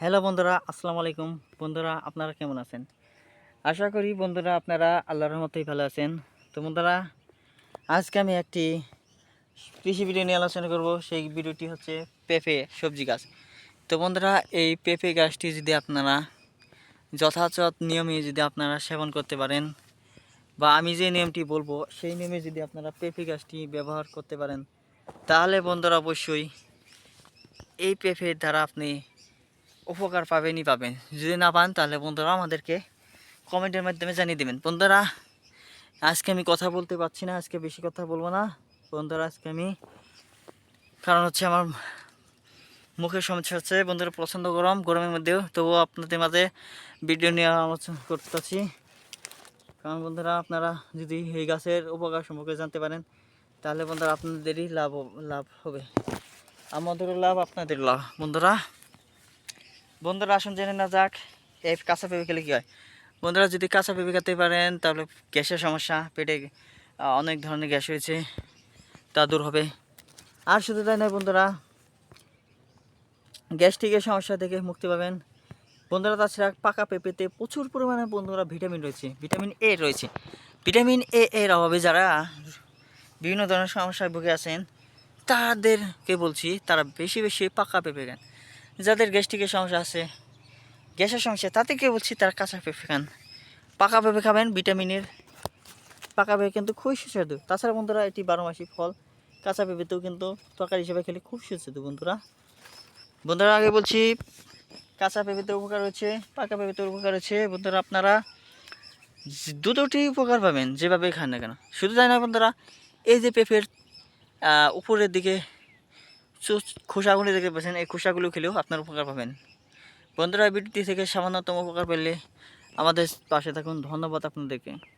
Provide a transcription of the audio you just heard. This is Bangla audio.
হ্যালো বন্ধুরা, আসসালামু আলাইকুম। বন্ধুরা, আপনারা কেমন আছেন? আশা করি বন্ধুরা, আপনারা আল্লাহর রহমতেই ভালো আছেন। তো বন্ধুরা, আজকে আমি একটি কৃষি ভিডিও নিয়ে আলোচনা করব। সেই ভিডিওটি হচ্ছে পেঁপে সবজি গাছ। তো বন্ধুরা, এই পেঁপে গাছটি যদি আপনারা যথাযথ নিয়মে যদি আপনারা সেবন করতে পারেন, বা আমি যে নিয়মটি বলব, সেই নিয়মে যদি আপনারা পেঁপে গাছটি ব্যবহার করতে পারেন, তাহলে বন্ধুরা অবশ্যই এই পেঁপের দ্বারা আপনি উপকার পাবেনই পাবেন। যদি না পান, তাহলে বন্ধুরা আমাদেরকে কমেন্টের মাধ্যমে জানিয়ে দেবেন। বন্ধুরা, আজকে আমি কথা বলতে পারছি না, আজকে বেশি কথা বলব না। বন্ধুরা, আজকে আমি, কারণ হচ্ছে আমার মুখের সমস্যা হচ্ছে, বন্ধুরা পছন্দ গরম, গরমের মধ্যেও। তবুও আপনাদের মাঝে ভিডিও নিয়ে আলোচনা করতেছি কারণ বন্ধুরা, আপনারা যদি এই গাছের উপকার সম্পর্কে জানতে পারেন, তাহলে বন্ধুরা আপনাদেরই লাভ লাভ হবে। আমাদেরও লাভ আপনাদের লাভ। বন্ধুরা বন্ধুরা, আসুন জেনে না যাক এই কাঁচা পেঁপে খেলে কী হয়। বন্ধুরা, যদি কাঁচা পেঁপে খেতে পারেন, তাহলে গ্যাসের সমস্যা, পেটে অনেক ধরনের গ্যাস হয়েছে, তা দূর হবে। আর শুধু তাই নয় বন্ধুরা, গ্যাস্ট্রিকের সমস্যা থেকে মুক্তি পাবেন। বন্ধুরা, তাছাড়া পাকা পেঁপেতে প্রচুর পরিমাণে বন্ধুরা ভিটামিন রয়েছে, ভিটামিন এ রয়েছে। ভিটামিন এ এর অভাবে যারা বিভিন্ন ধরনের সমস্যায় ভুগে আছেন, তাদেরকে বলছি, তারা বেশি বেশি পাকা পেঁপে খান। যাদের গ্যাস্ট্রিকের সমস্যা আছে, গ্যাসের সমস্যা তাদেরকে বলছি তারা কাঁচা পেঁপে খান। পাকা পেঁপে খাবেন, ভিটামিনের। পাকা পেঁপে কিন্তু খুবই সুস্বাদু। তাছাড়া বন্ধুরা, এটি বারো মাসি ফল। কাঁচা পেঁপেতেও কিন্তু তরকারি হিসেবে খেলে খুব সুস্বাদু বন্ধুরা। বন্ধুরা, আগে বলছি, কাঁচা পেঁপেতে উপকার হচ্ছে, পাকা পেঁপেতে উপকার হচ্ছে। বন্ধুরা, আপনারা দুটোটি উপকার পাবেন যেভাবে খান না কেন। শুধু তাই না বন্ধুরা, এই যে পেঁপের উপরের দিকে খোসাগুলি দেখতে পাচ্ছেন, এই খোসাগুলো খেলেও আপনার উপকার পাবেন। বন্ধুরা ভিডিওটি থেকে সামান্যতম উপকার পেলে আমাদের পাশে থাকুন। ধন্যবাদ আপনাদেরকে।